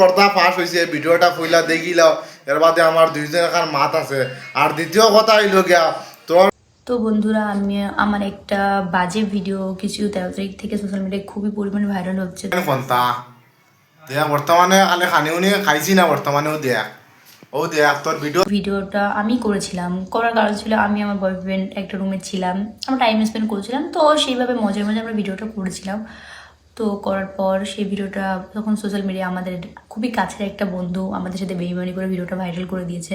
পর্দা ফাঁস হয়েছে ভিডিওটা ফুইলা দেখিলাও এর বাদে আমার দুইজন এখান মাত আছে। আর দ্বিতীয় কথা হইল গিয়া তোর তো বন্ধুরা আমি আমার একটা বাজে ভিডিও কিছু তেরো তারিখ থেকে সোশ্যাল মিডিয়ায় খুবই পরিমাণে ভাইরাল হচ্ছে। ফোনটা? দেখ বর্তমানে খালি খানিও নিয়ে খাইছি না বর্তমানেও দেখ। ও দেখ তোর ভিডিও ভিডিওটা আমি করেছিলাম। করার কারণ ছিল আমি আমার বয়ফ্রেন্ড একটা রুমে ছিলাম। আমরা টাইম স্পেন্ড করেছিলাম তো সেইভাবে মজার মজায় আমরা ভিডিওটা করেছিলাম। তো করার পর সেই ভিডিওটা তখন সোশ্যাল মিডিয়া আমাদের খুবই কাছের একটা বন্ধু আমাদের সাথে বেইমানি করে ভিডিওটা ভাইরাল করে দিয়েছে।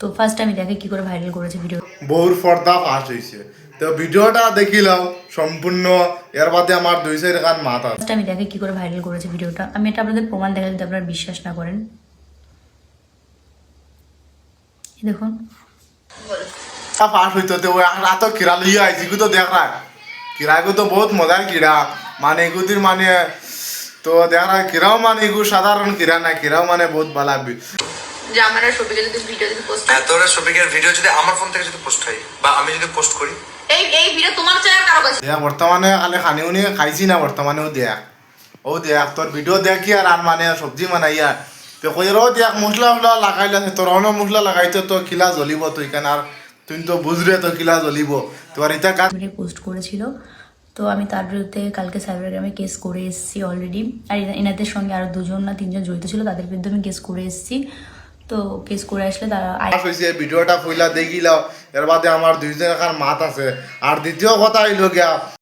তো ফার্স্ট আমি দেখে কি করে ভাইরাল করেছে ভিডিও বহুর পর্দা ফাঁস হয়েছে। তো ভিডিওটা দেখিলাম সম্পূর্ণ এর বাদে আমার দুই সাইড মাত আছে। ফার্স্ট আমি দেখে কি করে ভাইরাল করেছে ভিডিওটা? আমি এটা আপনাদের প্রমাণ দেখা যদি আপনারা বিশ্বাস না করেন। এই দেখুন। ফাঁস হইতো তো রাত কিরা লিয়ে আইছি তো দেখ না। কিরাগু তো বহুত মজার কিরা মানে এগুদির মানে তো দেখ কিরাও মানে এগু সাধারণ কিরা না কিরাও মানে বহুত ভালা যে আমার যদি ভিডিও যদি পোস্ট হ্যাঁ। তোরা শফিকের ভিডিও যদি আমার ফোন থেকে যদি পোস্ট হয় বা আমি যদি পোস্ট করি। এই এই ভিডিও তোমার চাই কারও কাছে? দেখ বর্তমানে খালি খানিও নিয়ে খাইছি না বর্তমানেও দেখ। ও দেখ তোর ভিডিও দেখি আর আর মানে সবজি বানাইয়া তো কইরও দেখ মশলা উসলা লাগাইলে তোর অন্য মশলা লাগাইতে তো কিলা জ্বলিব তুই কেন আর তুই তো বুঝরে তো কিলা জ্বলিব। তোর এটা কাজ পোস্ট করেছিল। তো আমি তার বিরুদ্ধে কালকে সাইবারগ্রামে কেস করে এসেছি অলরেডি আর এনাদের সঙ্গে আরও দুজন না তিনজন জড়িত ছিল, তাদের বিরুদ্ধে আমি কেস করে এসেছি। তো কেস করে আসলে তারা ভিডিওটা ফুইলা দেখিলাও। এর বাদে আমার দুইজন এখন মাত আছে। আর দ্বিতীয় কথা হইল গিয়া